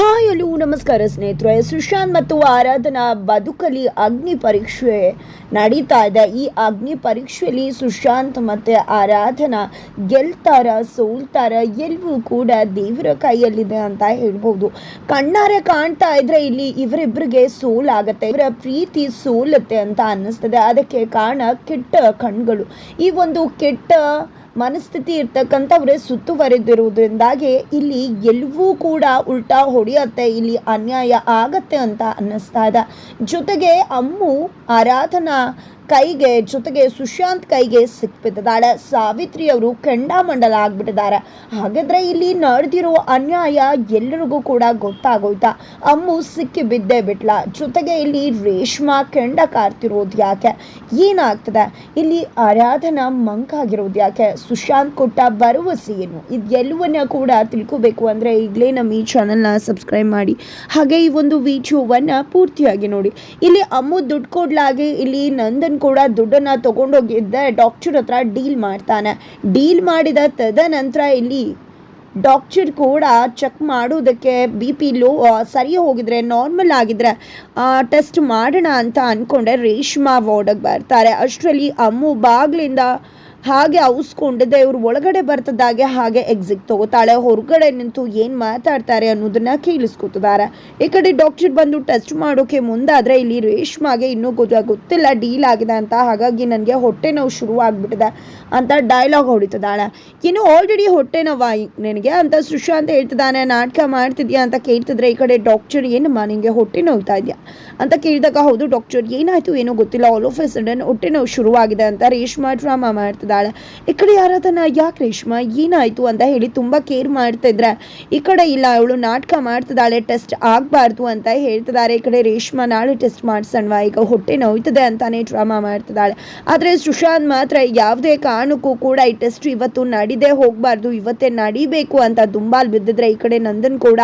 Hi hello ನಮಸ್ಕಾರ ಸ್ನೇಹಿತರೆ, ಸುಶಾಂತ್ ಮತ್ತು ಆರಾಧನಾ ಬದುಕಲಿ ಅಗ್ನಿ ಪರೀಕ್ಷೆ ನಡೀತಾ ಇದೆ. ಈ ಅಗ್ನಿ ಪರೀಕ್ಷೆಯಲ್ಲಿ ಸುಶಾಂತ್ ಮತ್ತು ಆರಾಧನಾ ಗೆಲ್ತಾರ, ಸೋಲ್ತಾರ, ಎಲ್ಲವೂ ಕೂಡ ದೇವರ ಕೈಯಲ್ಲಿದೆ ಅಂತ ಹೇಳ್ಬೋದು. ಕಣ್ಣಾರೆ ಕಾಣ್ತಾ ಇದ್ರೆ ಇಲ್ಲಿ ಇವರಿಬ್ಬರಿಗೆ ಸೋಲಾಗತ್ತೆ, ಇವರ ಪ್ರೀತಿ ಸೋಲುತ್ತೆ ಅಂತ ಅನ್ನಿಸ್ತದೆ. ಅದಕ್ಕೆ ಕಾರಣ ಕೆಟ್ಟ ಕಣ್ಗಳು ಈ ಒಂದು ಕೆಟ್ಟ ಮನಸ್ಥಿತಿ ಇರ್ತಕ್ಕಂಥವ್ರೆ ಸುತ್ತುವರೆದಿರುವುದರಿಂದಾಗಿ ಇಲ್ಲಿ ಎಲ್ಲವೂ ಕೂಡ ಉಲ್ಟಾ ಹೊಡೆಯತ್ತೆ, ಇಲ್ಲಿ ಅನ್ಯಾಯ ಆಗತ್ತೆ ಅಂತ ಅನ್ನಿಸ್ತಾ ಇದೆ. ಜೊತೆಗೆ ಅಮ್ಮು ಆರಾಧನಾ ಕೈಗೆ, ಜೊತೆಗೆ ಸುಶಾಂತ್ ಕೈಗೆ ಸಿಕ್ಬಿಟ್ಟಿದ್ದಾಳೆ. ಸಾವಿತ್ರಿ ಅವರು ಕೆಂಡಾಮಂಡಲ ಆಗ್ಬಿಟ್ಟಿದ್ದಾರೆ. ಹಾಗಾದ್ರೆ ಇಲ್ಲಿ ನಡೆದಿರೋ ಅನ್ಯಾಯ ಎಲ್ಲರಿಗೂ ಕೂಡ ಗೊತ್ತಾಗೋಯ್ತಾ? ಅಮ್ಮು ಸಿಕ್ಕಿ ಬಿದ್ದೇ ಬಿಟ್ಲ. ಜೊತೆಗೆ ಇಲ್ಲಿ ರೇಷ್ಮಾ ಕೆಂಡ ಕಾರ್ತಿರೋದು ಯಾಕೆ? ಏನಾಗ್ತದೆ? ಇಲ್ಲಿ ಆರಾಧನಾ ಮಂಕಾಗಿರೋದು ಯಾಕೆ? ಸುಶಾಂತ್ ಕೊಟ್ಟ ಭರವಸೆ ಏನು? ಇದೆಲ್ಲವನ್ನ ಕೂಡ ತಿಳ್ಕೋಬೇಕು ಅಂದರೆ ಈಗಲೇ ನಮ್ಮ ಈ ಚಾನಲ್ನ ಸಬ್ಸ್ಕ್ರೈಬ್ ಮಾಡಿ. ಹಾಗೆ ಈ ಒಂದು ವಿಡಿಯೋವನ್ನು ಪೂರ್ತಿಯಾಗಿ ನೋಡಿ. ಇಲ್ಲಿ ಅಮ್ಮು ದುಡ್ಡು ಕೊಡ್ಲಾಗಿ ಇಲ್ಲಿ ನಂದನ್ ಕೂಡ ದುಡ್ಡನ್ನ ತಗೊಂಡೋಗಿದ್ದೆ ಡಾಕ್ಟರ್ ಹತ್ರ ಡೀಲ್ ಮಾಡ್ತಾನೆ. ಡೀಲ್ ಮಾಡಿದ ತದನಂತರ ಇಲ್ಲಿ ಡಾಕ್ಟರ್ ಕೂಡ ಚೆಕ್ ಮಾಡೋದಕ್ಕೆ ಬಿ ಪಿ ಲೋ ಸರಿ ಹೋಗಿದ್ರೆ ನಾರ್ಮಲ್ ಆಗಿದ್ರೆ ಟೆಸ್ಟ್ ಮಾಡೋಣ ಅಂತ ಅಂದ್ಕೊಂಡೆ ರೇಷ್ಮಾ ವಾರ್ಡಗೆ ಬರ್ತಾರೆ. ಅಷ್ಟರಲ್ಲಿ ಅಮ್ಮು ಬಾಗಿಲಿಂದ ಹಾಗೆ ಔಸ್ಕೊಂಡಿದ್ದೆ ಇವ್ರು ಒಳಗಡೆ ಬರ್ತದಾಗೆ ಹಾಗೆ ಎಕ್ಸಿಟ್ ತಗೋತಾಳೆ. ಹೊರಗಡೆ ನಿಂತು ಏನು ಮಾತಾಡ್ತಾರೆ ಅನ್ನೋದನ್ನ ಕೇಳಿಸ್ಕೊತಿದ್ದಾರೆ ಈ ಕಡೆ ಡಾಕ್ಟರ್ ಬಂದು ಟೆಸ್ಟ್ ಮಾಡೋಕೆ ಮುಂದಾದ್ರೆ ಇಲ್ಲಿ ರೇಷ್ಮಾಗೆ ಇನ್ನೂ ಗೊತ್ತ, ಗೊತ್ತಿಲ್ಲ ಡೀಲ್ ಆಗಿದೆ ಅಂತ. ಹಾಗಾಗಿ ನನಗೆ ಹೊಟ್ಟೆ ನೋವು ಶುರು ಆಗ್ಬಿಟ್ಟಿದೆ ಅಂತ ಡೈಲಾಗ್ ಹೊಡಿತಿದ್ದಾಳೆ ಇನ್ನು ಆಲ್ರೆಡಿ ಹೊಟ್ಟೆ ನೋವಾ ನಿನಗೆ ಅಂತ ಸುಶಾಂತ್ ಹೇಳ್ತಿದ್ದಾನೆ. ನಾಟಕ ಮಾಡ್ತಿದ್ಯಾ ಅಂತ ಕೇಳ್ತಿದ್ರೆ ಈ ಕಡೆ ಡಾಕ್ಟರ್ ಏನಮ್ಮ ನಿನಗೆ ಹೊಟ್ಟೆ ನೋವ್ತಾ ಇದೆಯಾ ಅಂತ ಕೇಳಿದಾಗ, ಹೌದು ಡಾಕ್ಟರ್ ಏನಾಯಿತು ಏನೋ ಗೊತ್ತಿಲ್ಲ. ಆಲ್ ಆಫ್ ಎ ಸಡನ್ ಹೊಟ್ಟೆ ನೋವು ಶುರುವಾಗಿದೆ ಅಂತ ರೇಷ್ಮಾ ಡ್ರಾಮಾ ಮಾಡ್ತಿದ್ದಾಳೆ ಈ ಕಡೆ ಯಾರಾದನ್ನ ಯಾಕೆ ರೇಷ್ಮಾ? ಏನಾಯ್ತು? ಅಂತ ಹೇಳಿ ತುಂಬ ಕೇರ್ ಮಾಡ್ತಿದ್ರೆ ಈ ಕಡೆ ಇಲ್ಲ, ಅವಳು ನಾಟಕ ಮಾಡ್ತಿದ್ದಾಳೆ, ಟೆಸ್ಟ್ ಆಗಬಾರ್ದು ಅಂತ ಹೇಳ್ತಿದ್ದಾರೆ. ಈ ಕಡೆ ರೇಷ್ಮಾ ನಾಳೆ ಟೆಸ್ಟ್ ಮಾಡ್ಸಣ್ವಾ? ಈಗ ಹೊಟ್ಟೆ ನೋಯ್ತದೆ ಅಂತಾನೆ ಡ್ರಾಮಾ ಮಾಡ್ತಿದ್ದಾಳೆ. ಆದರೆ ಸುಶಾಂತ್ ಮಾತ್ರ ಯಾವುದೇ ಕಾರಣಕ್ಕೂ ಕೂಡ ಈ ಟೆಸ್ಟ್ ಇವತ್ತು ನಡಿದೇ ಹೋಗಬಾರ್ದು, ಇವತ್ತೇ ನಡಿಬೇಕು ಅಂತ ದುಂಬಾಲ್ ಬಿದ್ದಿದ್ರೆ ಈ ಕಡೆ ನಂದನ್ ಕೂಡ,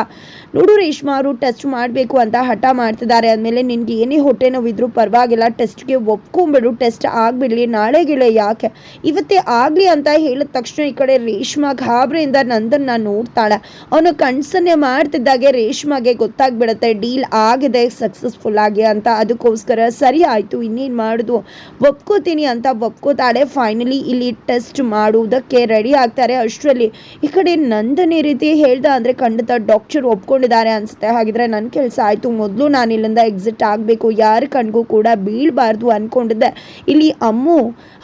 ನೋಡು ರೇಷ್ಮಾ, ಅವರು ಟೆಸ್ಟ್ ಮಾಡಬೇಕು ಅಂತ ಹಠ ಮಾಡ್ತಿದ್ದಾರೆ. ಆದಮೇಲೆ ನಿನ್ಗೆ ಏನೇ ಹೊಟ್ಟೆ ನೋವಿದ್ರು ಪರವಾಗಿಲ್ಲ, ಟೆಸ್ಟ್ಗೆ ಒಪ್ಕೊಂಬಿಡು, ಟೆಸ್ಟ್ ಆಗ್ಬಿಡ್ಲಿ ನಾಳೆಗಿಳೆ ಯಾಕೆ? ಇವತ್ತೇ ಆಗಲಿ ಅಂತ ಹೇಳಿದ ತಕ್ಷಣ ಈ ಕಡೆ ರೇಷ್ಮಾ ಗಾಬರಿಯಿಂದ ನಂದನ್ನ ನೋಡ್ತಾಳೆ. ಅವನು ಕಣ್ಸನ್ನೆ ಮಾಡ್ತಿದ್ದಾಗೆ ರೇಷ್ಮಾಗೆ ಗೊತ್ತಾಗ್ಬಿಡತ್ತೆ, ಡೀಲ್ ಆಗಿದೆ ಸಕ್ಸಸ್ಫುಲ್ ಆಗಿ ಅಂತ. ಅದಕ್ಕೋಸ್ಕರ ಸರಿ ಆಯಿತು, ಇನ್ನೇನು ಮಾಡೋದು? ಒಪ್ಕೋತೀನಿ ಅಂತ ಒಪ್ಕೋತಾಳೆ. ಫೈನಲಿ ಇಲ್ಲಿ ಟೆಸ್ಟ್ ಮಾಡುವುದಕ್ಕೆ ರೆಡಿ ಆಗ್ತಾರೆ. ಅಷ್ಟರಲ್ಲಿ ಈ ಕಡೆ ನಂದನ್ ಈ ರೀತಿ ಹೇಳ್ದ ಅಂದರೆ ಖಂಡಿತ ಡಾಕ್ಟರ್ ಒಪ್ಕೊಂಡಿದ್ದಾರೆ ಅನ್ಸುತ್ತೆ. ಹಾಗಿದ್ರೆ ನನ್ನ ಕೆಲಸ ಆಯಿತು, ಮೊದಲು ನಾನು ಇಲ್ಲಿಂದ ಎಕ್ಸಿಟ್ ಆಗಬೇಕು. ಯಾರ ಕಣ್ಗೂ ಕೂಡ ಬೀಳಬಾರ್ದು ಅನ್ಕೊಂಡಿದ್ದೆ. ಇಲ್ಲಿ ಅಮ್ಮು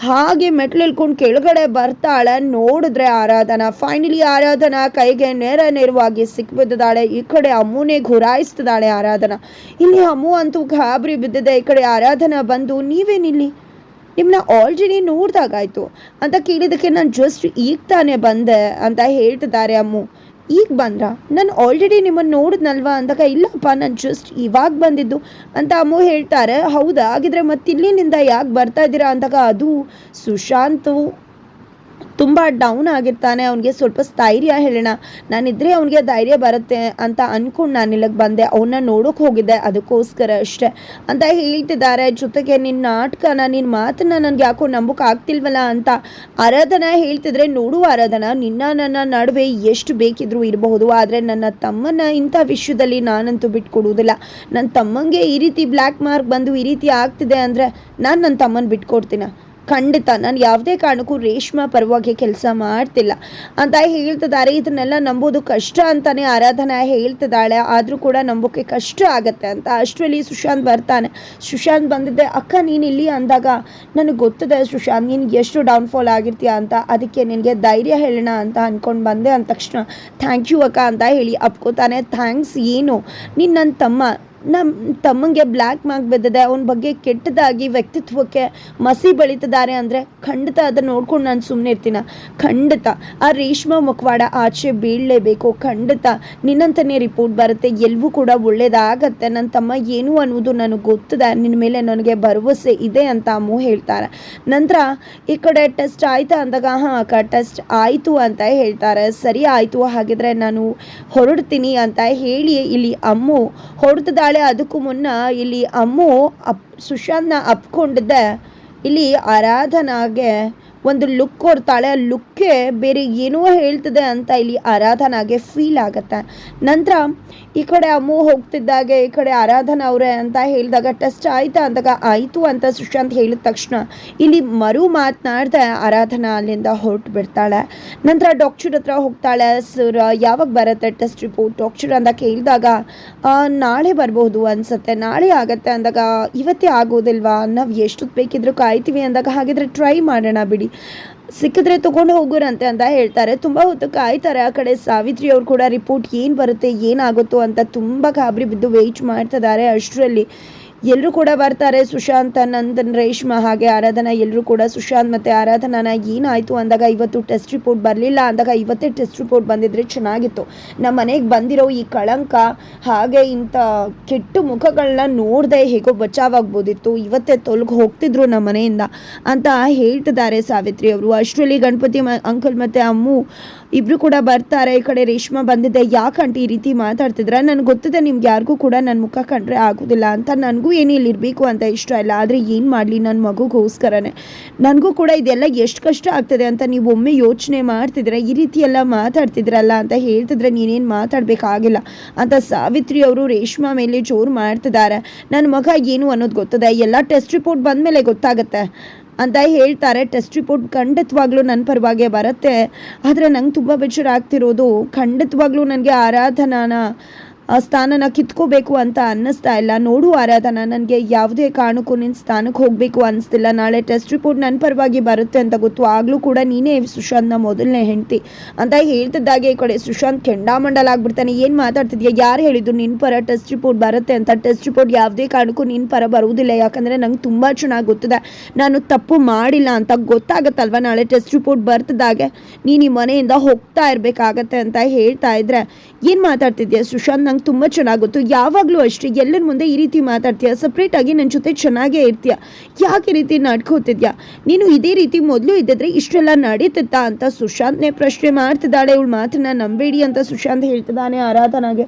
ಹಾಗೆ ಮೆಟ್ಲು ಇಳ್ಕೊಂಡು ಕೆಳಗಡೆ ಬರ್ತಾಳೆ. ನೋಡಿದ್ರೆ ಆರಾಧನಾ ಫೈನಲಿ ಆರಾಧನಾ ಕೈಗೆ ನೇರ ನೇರವಾಗಿ ಸಿಕ್ಬಿದ್ದಾಳೆ ಈ ಕಡೆ ಅಮ್ಮುನೇ ಘುರಾಯಿಸ್ತಿದ್ದಾಳೆ ಆರಾಧನಾ. ಇಲ್ಲಿ ಅಮ್ಮು ಅಂತೂ ಗಾಬರಿ ಬಿದ್ದಿದೆ. ಈ ಕಡೆ ಆರಾಧನಾ ಬಂದು ನೀವೇನಿಲ್ಲಿ ನಿಮ್ಮನ್ನ ಆಲ್ರೆಡಿ ನೋಡ್ದಾಗಾಯ್ತು. ಅಂತ ಕೇಳಿದಕ್ಕೆ ನಾನು ಜಸ್ಟ್ ಈಗ ತಾನೇ ಬಂದೆ ಅಂತ ಹೇಳ್ತಿದ್ದಾರೆ ಅಮ್ಮು. ಈಗ ಬಂದ್ರ? ನಾನು ಆಲ್ರೆಡಿ ನಿಮ್ಮನ್ನು ನೋಡಿದ್ನಲ್ವಾ? ಅಂದಾಗ, ಇಲ್ಲಪ್ಪ, ನಾನು ಜಸ್ಟ್ ಇವಾಗ ಬಂದಿದ್ದು. ಅಂತ ಅಮ್ಮು ಹೇಳ್ತಾರೆ. ಹೌದಾ? ಹಾಗಿದ್ರೆ ಮತ್ತಿಲ್ಲಿನಿಂದ ಯಾಕೆ ಬರ್ತಾ ಇದ್ದೀರಾ? ಅಂದಾಗ, ಅದು ಸುಶಾಂತು ತುಂಬ ಡೌನ್ ಆಗಿರ್ತಾನೆ, ಅವನಿಗೆ ಸ್ವಲ್ಪ ಸ್ಥೈರ್ಯ ಹೇಳೋಣ. ನಾನಿದ್ರೆ ಅವನಿಗೆ ಧೈರ್ಯ ಬರುತ್ತೆ ಅಂತ ಅಂದ್ಕೊಂಡು ನಾನು ಇಲ್ಲಿಗೆ ಬಂದೆ. ಅವನ್ನ ನೋಡೋಕೆ ಹೋಗಿದ್ದೆ, ಅದಕ್ಕೋಸ್ಕರ ಅಷ್ಟೇ. ಅಂತ ಹೇಳ್ತಿದ್ದಾರೆ. ಜೊತೆಗೆ ನಿನ್ನ ನಾಟಕನ ನಿನ್ನ ಮಾತನ್ನ ನನಗೆ ಯಾಕೋ ನಂಬಕ್ಕೆ ಆಗ್ತಿಲ್ವಲ್ಲ ಅಂತ ಆರಾಧನ ಹೇಳ್ತಿದ್ರೆ, ನೋಡು ಆರಾಧನ, ನಿನ್ನ ನನ್ನ ನಡುವೆ ಎಷ್ಟು ಬೇಕಿದ್ರೂ ಇರಬಹುದು. ಆದರೆ ನನ್ನ ತಮ್ಮನ ಇಂಥ ವಿಷಯದಲ್ಲಿ ನಾನಂತೂ ಬಿಟ್ಕೊಡುವುದಿಲ್ಲ. ನನ್ನ ತಮ್ಮಂಗೆ ಈ ರೀತಿ ಬ್ಲ್ಯಾಕ್ ಮಾರ್ಕ್ ಬಂದು ಈ ರೀತಿ ಆಗ್ತಿದೆ ಅಂದರೆ ನಾನು ನನ್ನ ತಮ್ಮನ ಬಿಟ್ಕೊಡ್ತೀನ? ಖಂಡಿತ. ನಾನು ಯಾವುದೇ ಕಾರಣಕ್ಕೂ ರೇಷ್ಮಾ ಪರವಾಗಿ ಕೆಲಸ ಮಾಡ್ತಿಲ್ಲ. ಅಂತ ಹೇಳ್ತಿದ್ದಾರೆ. ಇದನ್ನೆಲ್ಲ ನಂಬೋದು ಕಷ್ಟ ಅಂತಾನೆ ಆರಾಧನಾ ಹೇಳ್ತಿದ್ದಾಳೆ. ಆದರೂ ಕೂಡ ನಂಬೋಕೆ ಕಷ್ಟ ಆಗುತ್ತೆ ಅಂತ. ಅಷ್ಟರಲ್ಲಿ ಸುಶಾಂತ್ ಬರ್ತಾನೆ. ಸುಶಾಂತ್ ಬಂದಿದ್ದೆ, ಅಕ್ಕ, ನೀನು ಇಲ್ಲಿ? ಅಂದಾಗ, ನನಗೆ ಗೊತ್ತಿದೆ ಸುಶಾಂತ್, ನೀನು ಎಷ್ಟು ಡೌನ್ಫಾಲ್ ಆಗಿರ್ತೀಯ ಅಂತ. ಅದಕ್ಕೆ ನಿನಗೆ ಧೈರ್ಯ ಹೇಳೋಣ ಅಂತ ಅಂದ್ಕೊಂಡು ಬಂದೆ ಅಂದ ತಕ್ಷಣ. ಥ್ಯಾಂಕ್ ಯು ಅಕ್ಕ ಅಂತ ಹೇಳಿ ಅಪ್ಕೋತಾನೆ. ಥ್ಯಾಂಕ್ಸ್, ಏನು? ನೀನು ನನ್ನ ತಮ್ಮ. ನಮ್ಮ ತಮ್ಮಂಗೆ ಬ್ಲ್ಯಾಕ್ ಮಾರ್ಕ್ ಬಿದ್ದಿದೆ ಅವನ ಬಗ್ಗೆ ಕೆಟ್ಟದಾಗಿ ವ್ಯಕ್ತಿತ್ವಕ್ಕೆ ಮಸಿ ಬಳಿತಿದ್ದಾರೆ ಅಂದರೆ ಖಂಡಿತ ಅದನ್ನು ನೋಡ್ಕೊಂಡು ನಾನು ಸುಮ್ಮನೆ ಇರ್ತೀನ. ಖಂಡಿತ. ಆ ರೇಷ್ಮಾ ಮುಖವಾಡ ಆಚೆ ಬೀಳಲೇಬೇಕು. ಖಂಡಿತ. ನಿನ್ನಂತನೇ ರಿಪೋರ್ಟ್ ಬರುತ್ತೆ. ಎಲ್ಲವೂ ಕೂಡ ಒಳ್ಳೇದಾಗತ್ತೆ. ನನ್ನ ತಮ್ಮ ಏನು ಅನ್ನೋದು ನನಗೆ ಗೊತ್ತಿದೆ. ನಿನ್ನ ಮೇಲೆ ನನಗೆ ಭರವಸೆ ಇದೆ ಅಂತ ಅಮ್ಮು ಹೇಳ್ತಾರೆ. ನಂತರ ಈ ಕಡೆ ಟೆಸ್ಟ್ ಆಯ್ತಾ ಅಂದಾಗ, ಹಾಂ, ಅಕ್ಕ ಟೆಸ್ಟ್ ಆಯಿತು ಅಂತ ಹೇಳ್ತಾರೆ. ಸರಿ ಆಯಿತು. ಹಾಗಿದ್ರೆ ನಾನು ಹೊರಡ್ತೀನಿ ಅಂತ ಹೇಳಿ ಇಲ್ಲಿ ಅಮ್ಮು ಹೊರಡ್ತಿದ್ದಾಳೆ ಅದಕ್ಕೂ ಮುನ್ನ ಇಲ್ಲಿ ಅಮ್ಮು ಅಪ್ ಸುಶಾಂತ್ನ ಅಪ್ಕೊಂಡಿದ್ದೆ ಇಲ್ಲಿ ಆರಾಧನಾಗೆ ಒಂದು ಲುಕ್ ಕೊಡ್ತಾಳೆ. ಆ ಲುಕ್ಕೇ ಬೇರೆ ಏನೋ ಹೇಳ್ತದೆ ಅಂತ ಇಲ್ಲಿ ಆರಾಧನಾಗೆ ಫೀಲ್ ಆಗುತ್ತೆ. ನಂತರ ಈ ಕಡೆ ಅಮ್ಮು ಹೋಗ್ತಿದ್ದಾಗೆ ಈ ಕಡೆ ಆರಾಧನಾ ಅವರೇ ಅಂತ ಹೇಳಿದಾಗ ಟೆಸ್ಟ್ ಆಯ್ತಾ ಅಂದಾಗ ಆಯಿತು ಅಂತ ಸುಶಾಂತ್ ಹೇಳಿದ ತಕ್ಷಣ ಇಲ್ಲಿ ಮರು ಮಾತನಾಡ್ದೆ ಆರಾಧನಾ ಅಲ್ಲಿಂದ ಹೊರಟು ಬಿಡ್ತಾಳೆ. ನಂತರ ಡಾಕ್ಟರ್ ಹತ್ರ ಹೋಗ್ತಾಳೆ ಸರ್ ಯಾವಾಗ ಬರುತ್ತೆ ಟೆಸ್ಟ್ ರಿಪೋರ್ಟ್ ಡಾಕ್ಟರ್ ಅಂತ ಕೇಳಿದಾಗ "ಆ, ನಾಳೆ ಬರಬಹುದು ಅನ್ಸುತ್ತೆ. ನಾಳೆ ಆಗತ್ತೆ. ಅಂದಾಗ ಇವತ್ತೇ ಆಗೋದಿಲ್ವಾ? ನಾವು ಎಷ್ಟೊತ್ತು ಬೇಕಿದ್ರು ಕಾಯ್ತೀವಿ. ಅಂದಾಗ ಹಾಗಿದ್ರೆ ಟ್ರೈ ಮಾಡೋಣ ಬಿಡಿ. ಸಿಕ್ಕಿದ್ರೆ ತೊಗೊಂಡು ಹೋಗೋರಂತೆ ಅಂತ ಹೇಳ್ತಾರೆ. ತುಂಬ ಹೊತ್ತು ಕಾಯ್ತಾರೆ ಆ ಕಡೆ ಸಾವಿತ್ರಿ ಅವ್ರು ಕೂಡ ರಿಪೋರ್ಟ್ ಏನು ಬರುತ್ತೆ, ಏನಾಗುತ್ತೋ ಅಂತ ತುಂಬ ಗಾಬರಿ ಬಿದ್ದು ವೆಯ್ಟ್ ಮಾಡ್ತಿದ್ದಾರೆ ಅಷ್ಟರಲ್ಲಿ. ಎಲ್ಲರೂ ಕೂಡ ಬರ್ತಾರೆ. ಸುಶಾಂತ್ ನಂದನ್ ರೇಷ್ಮಾ ಹಾಗೆ ಆರಾಧನಾ ಎಲ್ಲರೂ ಕೂಡ ಸುಶಾಂತ್ ಮತ್ತು ಆರಾಧನಾನ ಏನಾಯಿತು ಅಂದಾಗ ಇವತ್ತು ಟೆಸ್ಟ್ ರಿಪೋರ್ಟ್ ಬರಲಿಲ್ಲ. ಅಂದಾಗ ಇವತ್ತೇ ಟೆಸ್ಟ್ ರಿಪೋರ್ಟ್ ಬಂದಿದ್ರೆ ಚೆನ್ನಾಗಿತ್ತು. ನಮ್ಮ ಮನೆಗೆ ಬಂದಿರೋ ಈ ಕಳಂಕ ಹಾಗೆ ಇಂಥ ಕೆಟ್ಟ ಮುಖಗಳನ್ನ ನೋಡದೆ ಹೇಗೋ ಬಚಾವಾಗ್ಬೋದಿತ್ತು. ಇವತ್ತೇ ತೊಲಗಿ ಹೋಗ್ತಿದ್ರು ನಮ್ಮ ಮನೆಯಿಂದ ಅಂತ ಹೇಳ್ತಿದ್ದಾರೆ ಸಾವಿತ್ರಿ ಅವರು. ಅಷ್ಟರಲ್ಲಿ ಗಣಪತಿ ಅಂಕಲ್ ಮತ್ತು ಅಮ್ಮು ಇಬ್ರು ಕೂಡ ಬರ್ತಾರೆ. ಈ ಕಡೆ ರೇಷ್ಮಾ ಬಂದಿದ್ದೆ ಯಾಕಂಟ ಈ ರೀತಿ ಮಾತಾಡ್ತಿದ್ರ? ನನಗೆ ಗೊತ್ತಿದೆ ನಿಮ್ಗೆ ಯಾರಿಗೂ ಕೂಡ ನನ್ನ ಮುಖ ಕಂಡ್ರೆ ಆಗೋದಿಲ್ಲ ಅಂತ. ನನಗೂ ಏನು ಇಲ್ಲಿ ಇರಬೇಕು ಅಂತ ಇಷ್ಟ ಇಲ್ಲ. ಆದರೆ ಏನು ಮಾಡಲಿ? ನನ್ನ ಮಗುಗೋಸ್ಕರನೇ. ನನಗೂ ಕೂಡ ಇದೆಲ್ಲ ಎಷ್ಟು ಕಷ್ಟ ಆಗ್ತದೆ ಅಂತ ನೀವು ಒಮ್ಮೆ ಯೋಚನೆ ಮಾಡ್ತಿದ್ರೆ, ಈ ರೀತಿ ಎಲ್ಲ ಮಾತಾಡ್ತಿದ್ರಲ್ಲ ಅಂತ ಹೇಳ್ತಿದ್ರೆ ನೀನೇನು ಮಾತಾಡಬೇಕಾಗಿಲ್ಲ ಅಂತ ಸಾವಿತ್ರಿ ಅವರು ರೇಷ್ಮಾ ಮೇಲೆ ಜೋರು ಮಾಡ್ತಿದ್ದಾರೆ. ನನ್ನ ಮಗ ಏನು ಅನ್ನೋದು ಗೊತ್ತದೆ? ಎಲ್ಲ ಟೆಸ್ಟ್ ರಿಪೋರ್ಟ್ ಬಂದಮೇಲೆ ಗೊತ್ತಾಗುತ್ತೆ ಅಂತ ಹೇಳ್ತಾರೆ. ಟೆಸ್ಟ್ ರಿಪೋರ್ಟ್ ಖಂಡಿತವಾಗ್ಲೂ ನನ್ನ ಪರವಾಗಿ ಬರುತ್ತೆ. ಆದರೆ ನಂಗೆ ತುಂಬ ಬೇಜಾರಾಗ್ತಿರೋದು. ಖಂಡಿತವಾಗ್ಲೂ ನನಗೆ ಆರಾಧನಾನ ಸ್ಥಾನನ ಕಿತ್ಕೋಬೇಕು ಅಂತ ಅನ್ನಿಸ್ತಾ ಇಲ್ಲ. ನೋಡು ಆರಾಧನ, ನನಗೆ ಯಾವುದೇ ಕಾರಣಕ್ಕೂ ನಿನ್ನ ಸ್ಥಾನಕ್ಕೆ ಹೋಗಬೇಕು ಅನ್ನಿಸ್ತಿಲ್ಲ ನಾಳೆ ಟೆಸ್ಟ್ ರಿಪೋರ್ಟ್ ನನ್ನ ಪರವಾಗಿ ಬರುತ್ತೆ ಅಂತ ಗೊತ್ತು. ಆಗಲೂ ಕೂಡ ನೀನೇ ಸುಶಾಂತ್ನ ಮೊದಲನೇ ಹೆಂಡತಿ ಅಂತ ಹೇಳ್ತಿದ್ದಾಗೆ ಈ ಕಡೆ. ಸುಶಾಂತ್ ಕೆಂಡಾಮಂಡಲ ಆಗ್ಬಿಡ್ತಾನೆ. ಏನು ಮಾತಾಡ್ತಿದ್ಯಾ? ಯಾರು ಹೇಳಿದ್ದು ನಿನ್ನ ಪರ ಟೆಸ್ಟ್ ರಿಪೋರ್ಟ್ ಬರುತ್ತೆ ಅಂತ? ಟೆಸ್ಟ್ ರಿಪೋರ್ಟ್ ಯಾವುದೇ ಕಾರಣಕ್ಕೂ ನಿನ್ನ ಪರ ಬರುವುದಿಲ್ಲ. ಯಾಕಂದರೆ ನಂಗೆ ತುಂಬ ಚೆನ್ನಾಗಿ ಗೊತ್ತಿದೆ. ನಾನು ತಪ್ಪು ಮಾಡಿಲ್ಲ ಅಂತ ಗೊತ್ತಾಗತ್ತಲ್ವ ನಾಳೆ ಟೆಸ್ಟ್ ರಿಪೋರ್ಟ್ ಬರ್ತಿದ್ದಾಗೆ? ನೀನು ಈ ಮನೆಯಿಂದ ಹೋಗ್ತಾ ಇರಬೇಕಾಗತ್ತೆ ಅಂತ ಹೇಳ್ತಾ ಇದ್ರೆ ಏನು ಮಾತಾಡ್ತಿದ್ಯಾ ಸುಶಾಂತ್ ನಂಗೆ ತುಂಬ ಚೆನ್ನಾಗಿ ಗೊತ್ತು. ಯಾವಾಗಲೂ ಅಷ್ಟೇ, ಎಲ್ಲರ ಮುಂದೆ ಈ ರೀತಿ ಮಾತಾಡ್ತೀಯ? ಸಪ್ರೇಟಾಗಿ ನನ್ನ ಜೊತೆ ಚೆನ್ನಾಗೇ ಇರ್ತೀಯ? ಯಾಕೆ ರೀತಿ ನಡ್ಕೋತಿದ್ಯಾ? ನೀನು ಇದೇ ರೀತಿ ಮೊದಲು ಇದ್ದಿದ್ರೆ ಇಷ್ಟೆಲ್ಲ ನಡೀತಿತ್ತಾ ಅಂತ ಸುಶಾಂತ್ನೇ ಪ್ರಶ್ನೆ ಮಾಡ್ತಿದ್ದಾಳೆ. ಇವಳು ಮಾತನ್ನ ನಂಬೇಡಿ ಅಂತ ಸುಶಾಂತ್ ಹೇಳ್ತಿದ್ದಾನೆ ಆರಾಧನಾಗೆ.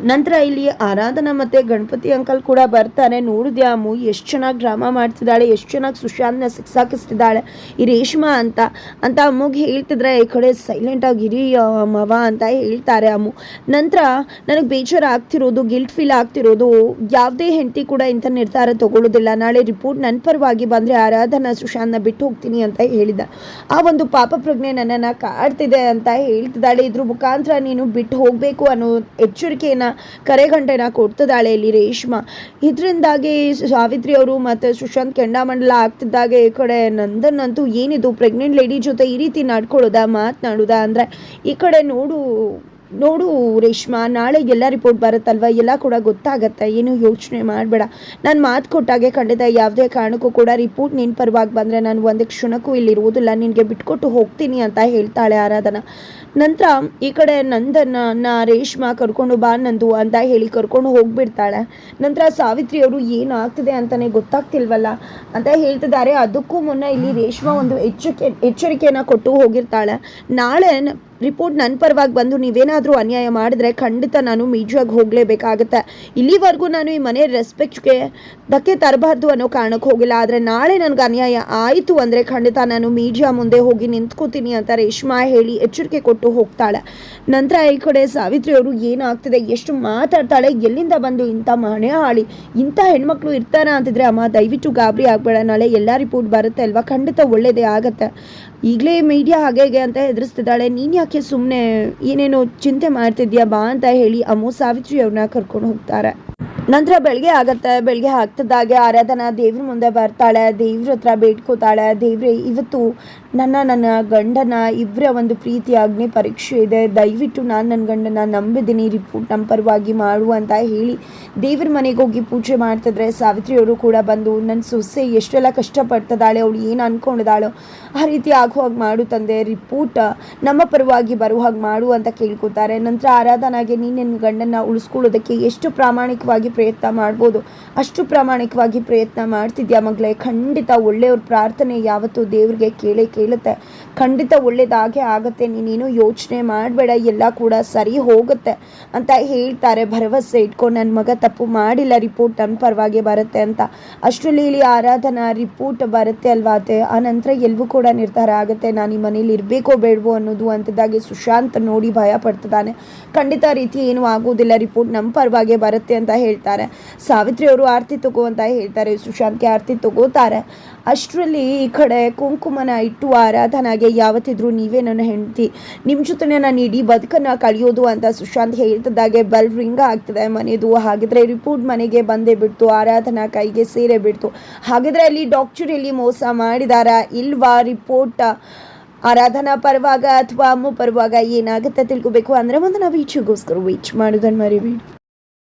ನಂತರ ಇಲ್ಲಿ ಆರಾಧನಾ ಮತ್ತೆ ಗಣಪತಿ ಅಂಕಲ್ ಕೂಡ ಬರ್ತಾರೆ. ನೋಡಿದ್ಯಾ ಅಮ್ಮು ಎಷ್ಟು ಚೆನ್ನಾಗಿ ಡ್ರಾಮಾ ಮಾಡ್ತಿದ್ದಾಳೆ ಎಷ್ಟು ಚೆನ್ನಾಗಿ ಸುಶಾಂತ್ನ ಸಿಕ್ಸಾಕಿಸ್ತಿದ್ದಾಳೆ ಈ ರೇಷ್ಮಾ ಅಂತ ಅಂತ ಅಮ್ಮಗೆ ಹೇಳ್ತಿದ್ರೆ ಈ ಕಡೆ ಸೈಲೆಂಟ್ ಆಗಿರಿ ಆ, ಮವ ಅಂತ ಹೇಳ್ತಾರೆ ಅಮ್ಮು. ನಂತರ ನನಗೆ ಬೇಜಾರು ಆಗ್ತಿರೋದು ಗಿಲ್ಟ್ ಫೀಲ್ ಆಗ್ತಿರೋದು ಯಾವುದೇ ಹೆಂಡತಿ ಕೂಡ ಇಂಥ ನಿರ್ಧಾರ ತಗೊಳ್ಳೋದಿಲ್ಲ ನಾಳೆ ರಿಪೋರ್ಟ್ ನನ್ನ ಪರವಾಗಿ ಬಂದರೆ ಆರಾಧನಾ ಸುಶಾಂತ್ನ ಬಿಟ್ಟು ಹೋಗ್ತೀನಿ ಅಂತ ಹೇಳಿದ ಆ ಒಂದು ಪಾಪ ಪ್ರಜ್ಞೆ ನನ್ನನ್ನು ಕಾಡ್ತಿದೆ ಅಂತ ಹೇಳ್ತಿದ್ದಾಳೆ. ಇದ್ರ ಮುಖಾಂತರ ನೀನು ಬಿಟ್ಟು ಹೋಗಬೇಕು ಅನ್ನೋ ಎಚ್ಚರಿಕೆಯನ್ನು ಕರೆಗಂಟೆನ ಕೊಡ್ತಿದ್ದಾಳೆ ಇಲ್ಲಿ ರೇಷ್ಮಾ. ಇದರಿಂದಾಗಿ ಸಾವಿತ್ರಿ ಅವರು ಮತ್ತು ಸುಶಾಂತ್ ಕೆಂಡಾಮಂಡಲ ಆಗ್ತಿದ್ದಾಗೆ ಈ ಕಡೆ ನಂದನ್ ಅಂತೂ ಏನಿದು? ಪ್ರೆಗ್ನೆಂಟ್ ಲೇಡಿ ಜೊತೆ ಈ ರೀತಿ ನಡ್ಕೊಳ್ಳೋದಾ, ಮಾತನಾಡೋದಾ? ಅಂದರೆ ಈ ಕಡೆ ನೋಡು ನೋಡು ರೇಷ್ಮಾ, ನಾಳೆ ಎಲ್ಲ ರಿಪೋರ್ಟ್ ಬರುತ್ತಲ್ವ? ಎಲ್ಲ ಕೂಡ ಗೊತ್ತಾಗತ್ತೆ. ಏನು ಯೋಚನೆ ಮಾಡಬೇಡ. ನಾನು ಮಾತು ಕೊಟ್ಟಾಗೆ ಖಂಡಿತ ಯಾವುದೇ ಕಾರಣಕ್ಕೂ ಕೂಡ ರಿಪೋರ್ಟ್ ನಿನ್ನ ಪರವಾಗಿ ಬಂದರೆ ನಾನು ಒಂದು ಕ್ಷಣಕ್ಕೂ ಇಲ್ಲಿ ಇರುವುದಿಲ್ಲ ನಿನಗೆ ಬಿಟ್ಕೊಟ್ಟು ಹೋಗ್ತೀನಿ ಅಂತ ಹೇಳ್ತಾಳೆ ಆರಾಧನಾ. ನಂತರ ಈ ಕಡೆ ನಂದನ್ನ, ನಾ ರೇಷ್ಮಾ ಕರ್ಕೊಂಡು ಬಾ ನಂದು ಅಂತ ಹೇಳಿ ಕರ್ಕೊಂಡು ಹೋಗ್ಬಿಡ್ತಾಳೆ. ನಂತರ ಸಾವಿತ್ರಿ ಅವರು ಏನಾಗ್ತಿದೆ ಅಂತಲೇ ಗೊತ್ತಾಗ್ತಿಲ್ವಲ್ಲ? ಅಂತ ಹೇಳ್ತಿದ್ದಾರೆ. ಅದಕ್ಕೂ ಮುನ್ನ ಇಲ್ಲಿ ರೇಷ್ಮಾ ಒಂದು ಎಚ್ಚರಿಕೆ ಎಚ್ಚರಿಕೆಯನ್ನು ಕೊಟ್ಟು ಹೋಗಿರ್ತಾಳೆ. ನಾಳೆ ರಿಪೋರ್ಟ್ ನನ್ನ ಪರವಾಗಿ ಬಂದು ನೀವೇನಾದರೂ ಅನ್ಯಾಯ ಮಾಡಿದ್ರೆ ಖಂಡಿತ ನಾನು ಮೀಡಿಯಾಗೆ ಹೋಗಲೇಬೇಕಾಗತ್ತೆ. ಇಲ್ಲಿವರೆಗೂ ನಾನು ಈ ಮನೆ ರೆಸ್ಪೆಕ್ಟ್ಗೆ ಧಕ್ಕೆ ತರಬಾರ್ದು ಅನ್ನೋ ಕಾರಣಕ್ಕೆ ಹೋಗಿಲ್ಲ. ಆದರೆ ನಾಳೆ ನನಗೆ ಅನ್ಯಾಯ ಆಯಿತು ಅಂದರೆ ಖಂಡಿತ ನಾನು ಮೀಡಿಯಾ ಮುಂದೆ ಹೋಗಿ ನಿಂತ್ಕೋತೀನಿ ಅಂತ ರೇಷ್ಮಾ ಹೇಳಿ ಎಚ್ಚರಿಕೆ ಕೊಟ್ಟು ಹೋಗ್ತಾಳೆ. ನಂತರ ಈ ಕಡೆ ಸಾವಿತ್ರಿ ಅವರು ಏನಾಗ್ತಿದೆ, ಎಷ್ಟು ಮಾತಾಡ್ತಾಳೆ, ಎಲ್ಲಿಂದ ಬಂದು ಇಂಥ ಮನೆ ಹಾಳಿ, ಇಂಥ ಹೆಣ್ಮಕ್ಳು ಇರ್ತಾರ ಅಂತಿದ್ರೆ ಅಮ್ಮ, ದಯವಿಟ್ಟು ಗಾಬರಿ ಆಗಬೇಡ, ನಾಳೆ ಎಲ್ಲ ರಿಪೋರ್ಟ್ ಬರುತ್ತೆ ಅಲ್ವಾ? ಖಂಡಿತ ಒಳ್ಳೇದೇ ಆಗತ್ತೆ. ಈಗಲೇ ಮೀಡಿಯಾ ಹಾಗೆ ಅಂತ ಹೆದರಿಸ್ತಿದ್ದಾಳೆ. ನೀನು ಯಾಕೆ ಸುಮ್ಮನೆ ಏನೇನೋ ಚಿಂತೆ ಮಾಡ್ತಿದ್ಯಾ ಬಾ ಅಂತ ಹೇಳಿ ಅಮ್ಮು ಸಾವಿತ್ರಿ ಅವ್ರನ್ನ ಕರ್ಕೊಂಡು ಹೋಗ್ತಾರೆ. ನಂತರ ಬೆಳಗ್ಗೆ ಆಗತ್ತೆ ಬೆಳಗ್ಗೆ ಆಗ್ತದಾಗೆ ಆರಾಧನಾ ದೇವ್ರ ಮುಂದೆ ಬರ್ತಾಳೆ, ದೇವ್ರ ಹತ್ರ ಬೇಡ್ಕೋತಾಳೆ ದೇವ್ರೆ ಇವತ್ತು ನನ್ನ ನನ್ನ ಗಂಡನ ಇವರ ಒಂದು ಪ್ರೀತಿ ಅಗ್ನಿ ಪರೀಕ್ಷೆ ಇದೆ. ದಯವಿಟ್ಟು ನಾನು ನನ್ನ ಗಂಡನ ನಂಬಿದ್ದೀನಿ ರಿಪೋರ್ಟ್ ನಮ್ಮ ಪರವಾಗಿ ಮಾಡು ಅಂತ ಹೇಳಿ ದೇವ್ರ ಮನೆಗೆ ಹೋಗಿ ಪೂಜೆ ಮಾಡ್ತಿದ್ರೆ ಸಾವಿತ್ರಿಯವರು ಕೂಡ ಬಂದು ನನ್ನ ಸೊಸೆ ಎಷ್ಟೆಲ್ಲ ಕಷ್ಟಪಡ್ತಿದ್ದಾಳೆ, ಅವಳು ಏನು ಅನ್ಕೊಂಡಿದಾಳೋ ಆ ರೀತಿ ಆಗುವಾಗ ಮಾಡು ತಂದೆ ರಿಪೋರ್ಟ್ ನಮ್ಮ ಪರವಾಗಿ ಬರುವ ಹಾಗೆ ಮಾಡು ಅಂತ ಕೇಳ್ಕೊತಾರೆ. ನಂತರ ಆರಾಧನಾಗೆ ನೀನು ನಿನ್ನ ಗಂಡನ ಉಳಿಸ್ಕೊಳ್ಳೋದಕ್ಕೆ ಎಷ್ಟು ಪ್ರಾಮಾಣಿಕವಾಗಿ ಪ್ರಯತ್ನ ಮಾಡ್ಬೋದು. ಅಷ್ಟು ಪ್ರಾಮಾಣಿಕವಾಗಿ ಪ್ರಯತ್ನ ಮಾಡ್ತಿದ್ಯಾ ಮಗಳೇ? ಖಂಡಿತ ಒಳ್ಳೆಯವ್ರ ಪ್ರಾರ್ಥನೆ ಯಾವತ್ತೂ ದೇವ್ರಿಗೆ ಕೇಳೇ ಕೇಳುತ್ತೆ. ಖಂಡಿತ ಒಳ್ಳೇದಾಗೆ ಆಗುತ್ತೆ. ನೀನೇನು ಯೋಚನೆ ಮಾಡಬೇಡ. ಎಲ್ಲ ಕೂಡ ಸರಿ ಹೋಗುತ್ತೆ ಅಂತ ಹೇಳ್ತಾರೆ. ಭರವಸೆ ಇಟ್ಕೊಂಡು ನನ್ನ ಮಗ ತಪ್ಪು ಮಾಡಿಲ್ಲ. ರಿಪೋರ್ಟ್ ನನ್ನ ಪರವಾಗಿ ಬರುತ್ತೆ ಅಂತ. ಅಷ್ಟರಲ್ಲಿ ಇಲ್ಲಿ ಆರಾಧನಾ ರಿಪೋರ್ಟ್ ಬರುತ್ತೆ ಅಲ್ವಾ ಅದೇ ಆ ನಂತರ ಎಲ್ಲವೂ ಕೂಡ ನಿರ್ಧಾರ ಆಗುತ್ತೆ. ನಾನು ಈ ಮನೇಲಿ ಇರಬೇಕೋ ಬೇಡವೋ ಅನ್ನೋದು ಅಂತದಾಗಿ ಸುಶಾಂತ್ ನೋಡಿ ಭಯ ಪಡ್ತಿದ್ದಾನೆ. ಖಂಡಿತ ರೀತಿ ಏನೂ ಆಗೋದಿಲ್ಲ. ರಿಪೋರ್ಟ್ ನಮ್ಮ ಪರವಾಗಿ ಬರುತ್ತೆ ಅಂತ ಹೇಳ್ತಾರೆ. ಸಾವಿತ್ರಿ ಅವರು ಆರತಿ ತಗೋ ಅಂತ ಹೇಳ್ತಾರೆ, ಸುಶಾಂತ್ಗೆ ಆರತಿ ತಗೋತಾರೆ. ಅಷ್ಟರಲ್ಲಿ ಈ ಕಡೆ ಕುಂಕುಮನ ಇಟ್ಟು ಆರಾಧನಾಗೆ ಯಾವತ್ತಿದ್ರು ನೀವೇ ನನ್ನ ಹೆಂಡತಿ ನಿಮ್ಮ ಜೊತೆನೇ ನಾನು ಇಡೀ ಬದುಕನ್ನು ಕಳೆಯೋದು ಅಂತ ಸುಶಾಂತ್ ಹೇಳ್ತಿದ್ದಾಗೆ ಬೆಲ್ ರಿಂಗ್ ಆಗ್ತದೆ ಮನೆದು. ಹಾಗಿದ್ರೆ ರಿಪೋರ್ಟ್ ಮನೆಗೆ ಬಂದೇ ಬಿಡ್ತು, ಆರಾಧನಾ ಕೈಗೆ ಸೇರೇ ಬಿಡ್ತು. ಹಾಗಿದ್ರೆ ಅಲ್ಲಿ ಡಾಕ್ಟರ್ ಇಲ್ಲಿ ಮೋಸ ಮಾಡಿದಾರಾ ಇಲ್ವಾ ರಿಪೋರ್ಟ್? ಆರಾಧನಾ ಪರವಾಗ ಅಥವಾ ಅಮ್ಮ ಪರವಾಗ ಏನಾಗುತ್ತೆ ತಿಳ್ಕೊಬೇಕು? ಅಂದರೆ ಒಂದು ನಾವು ಈಚೆಗೋಸ್ಕರ ವೀಚ್ ಮಾಡೋದನ್ನು ಮರಿಬೇಡಿ.